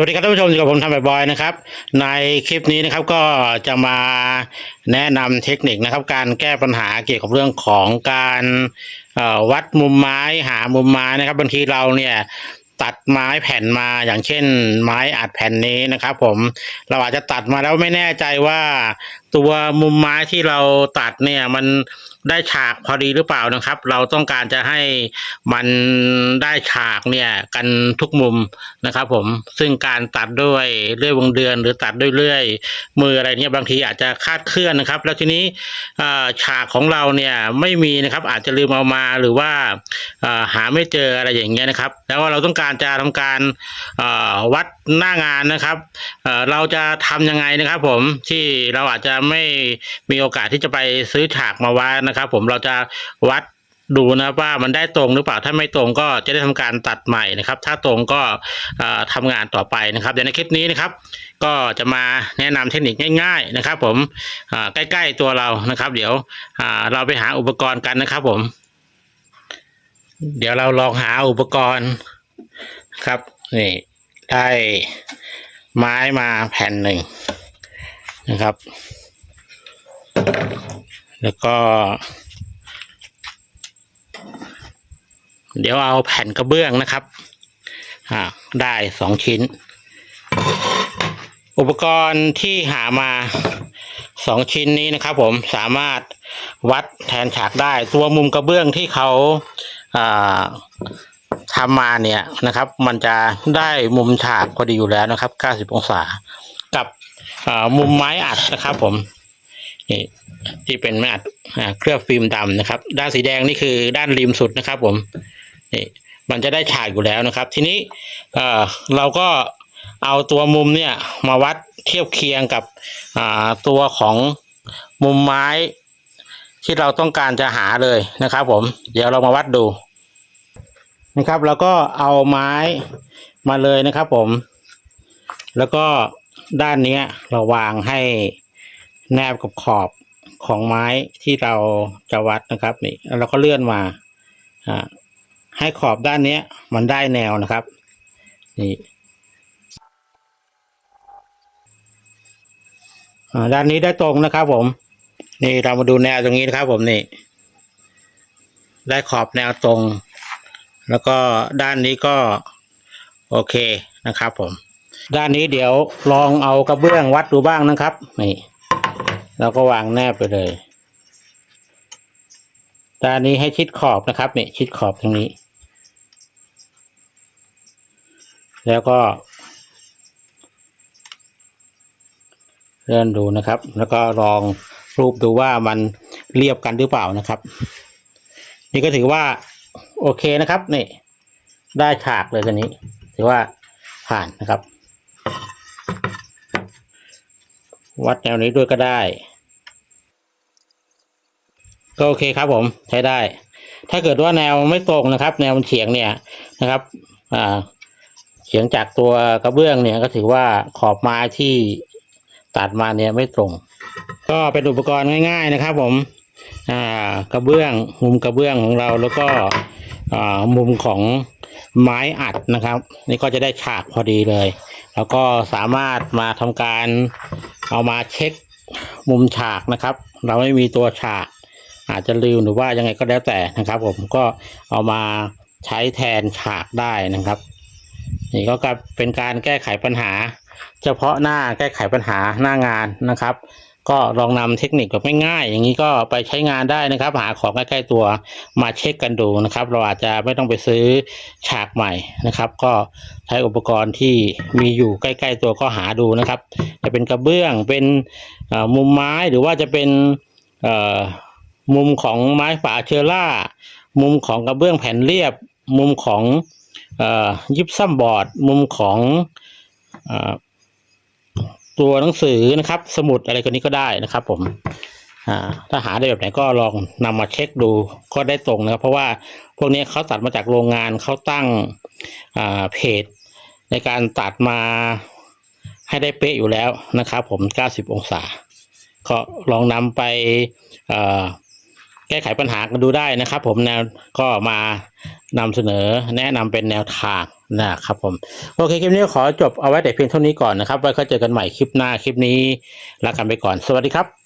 วัสดีครับท่านผู้ชมอยู่กับผมทำแบบบอยนะครับ ในคลิปนี้นะครับก็จะมาแนะนำเทคนิคนะครับ การแก้ปัญหาเกี่ยวกับเรื่องของการวัดมุมไม้หามุมไม้นะครับบางทีเราเนี่ยตัดไม้แผ่นมาอย่างเช่น ไม้อัดแผ่นนี้นะครับ ผมเราอาจจะตัดมาแล้วไม่แน่ใจว่า ตัวมุมไม้ที่เราตัดเนี่ย มันได้ฉากพอดีหรือเปล่านะครับ เราต้องการจะให้มันได้ฉากเนี่ย กันทุกมุมนะครับ ผมซึ่งการตัดด้วยเลื่อยวงเดือน หรือตัดด้วยเลื่อยมืออะไรเนี่ยบางทีอาจจะคาดเคลื่อนนะครับ แล้วทีนี้ฉากของเราเนี่ยไม่มีนะครับ อาจจะลืมเอามาหรือว่าหาไม่เจออะไรอย่างเงี้ยนะครับ แล้วเราต้องการจะทำการวัดหน้างานนะครับเอ่อเราจะทำยังไงนะครับ ผมที่เราอาจจะไม่มีโอกาสที่จะไปซื้อฉากมาวัดนะครับ ผมเราจะวัดดูนะว่ามันได้ตรงหรือเปล่าถ้าไม่ตรงก็จะได้ทำการตัดใหม่นะครับ ถ้าตรงก็เอ่อทำงานต่อไปนะครับเดี๋ยวในคลิปนี้นะครับ ก็จะมาแนะนำเทคนิคง่ายๆนะครับ ผมใกล้ ๆตัวเรานะครับ เดี๋ยวเราไปหาอุปกรณ์กันนะครับ ผม เดี๋ยวเราลองหาอุปกรณ์ครับนี่ได้ไม้มาแผ่นหนึ่งนะครับ แล้วก็ เดี๋ยวเอาแผ่นกระเบื้องนะครับอ่าได้สองชิ้น อุปกรณ์ที่หามาสองชิ้นนี้นะครับ ผมสามารถวัดแทนฉากได้ ตัวมุมกระเบื้องที่เขาาทำมาเนี่ยนะครับ มันจะได้มุมฉากพอดีอยู่แล้วนะครับ 90 องศา กับมุมไม้อัดนะครับผม นี่ที่เป็นไม้อัดเคลือบฟิล์มดำนะครับ ด้านสีแดงนี่คือด้านริมสุดนะครับ ผมนี่มันจะได้ฉากอยู่แล้วนะครับ ทีนี้เอ่อเราก็เอาตัวมุมเนี่ยมาวัดเทียบเคียงกับอ่าตัวของมุมไม้ที่เราต้องการจะหาเลยนะครับ ผม เดี๋ยวเรามาวัดดูนะครับ แล้วก็เอาไม้มาเลยนะครับ ผม แล้วก็ด้านนี้เราวางให้ แนบกับขอบของไม้ที่เราจะวัดนะครับนี่แล้วเราก็เลื่อนมาให้ขอบด้านนี้มันได้แนวนะครับนี่ด้านนี้ได้ตรงนะครับผม นี่เรามาดูแนวตรงนี้นะครับ ผมนี่ได้ขอบแนวตรง แล้วก็ด้านนี้ก็โอเคนะครับ ผม ด้านนี้เดี๋ยวลองเอากระเบื้องวัดดูบ้างนะครับนี่ เราก็วางแนบไปเลยด้านนี้ให้ชิดขอบนะครับเนี่ยชิดขอบตรงนี้ แล้วก็เลื่อนดูนะครับ แล้วก็ลองรูปดูว่ามันเรียบกันหรือเปล่านะครับ นี่ก็ถือว่าโอเคนะครับนี่ได้ฉากเลยตัวนี้ ถือว่าผ่านนะครับ วัดแนวนี้ด้วยก็ได้ ก็โอเคครับผมใช้ได้ ถ้าเกิดว่าแนวไม่ตรงนะครับ แนวมันเฉียงเนี่ยนะครับอ่าเฉียงจากตัวกระเบื้องเนี่ยก็ถือว่าขอบไม้ที่ตัดมาเนี่ยไม่ตรง ก็เป็นอุปกรณ์ง่าย ๆนะครับ ผมอ่ากระเบื้องมุมกระเบื้องของเราแล้วก็อ่ามุมของไม้อัดนะครับ นี่ก็จะได้ฉากพอดีเลย แล้วก็สามารถมาทำการเอามาเช็คมุมฉากนะครับ เราไม่มีตัวฉาก อาจจะลืมหรือว่ายังไงก็แล้วแต่นะครับ ผมก็เอามาใช้แทนฉากได้นะครับ นี่ก็กเป็นการแก้ไขปัญหา เฉพาะหน้าแก้ไขปัญหาหน้างานนะครับ ก็ลองนำเทคนิคแบบง่ายๆอย่างนี้ก็ไปใช้งานได้นะครับ หาของใกล้ๆตัวมาเช็คกันดูนะครับ เราอาจจะไม่ต้องไปซื้อฉากใหม่นะครับ ก็ใช้อุปกรณ์ที่มีอยู่ใกล้ๆตัวก็หาดูนะครับ จะเป็นกระเบื้องเป็นมุมไม้หรือว่าจะเป็น มุมของไม้ฝาเชอร่า มุมของกระเบื้องแผ่นเรียบ มุมของอยิปซัมบอร์ด มุมของอตัวหนังสือนะครับ สมุดอะไรคนนี้ก็ได้นะครับ ผมถ้าหาได้แบบไหนก็ลองนำมาเช็คดูก็ได้ตรงนะครับ เพราะว่าพวกนี้เขาตัดมาจากโรงงานเขาตั้งเพจ ในการตัดมาให้ได้เป๊ะอยู่แล้วนะครับ ผม 90 องศา ก็ลองนำไป แก้ไขปัญหากันดูได้นะครับ ผมแนวก็มานำเสนอแนะนำเป็นแนวทางนะครับผมโอเคคลิปนี้ขอจบเอาไว้แต่เพียงเท่านี้ก่อนนะครับไว้ค่อยเจอกันใหม่คลิปหน้าคลิปนี้ลากันไปก่อนสวัสดีครับ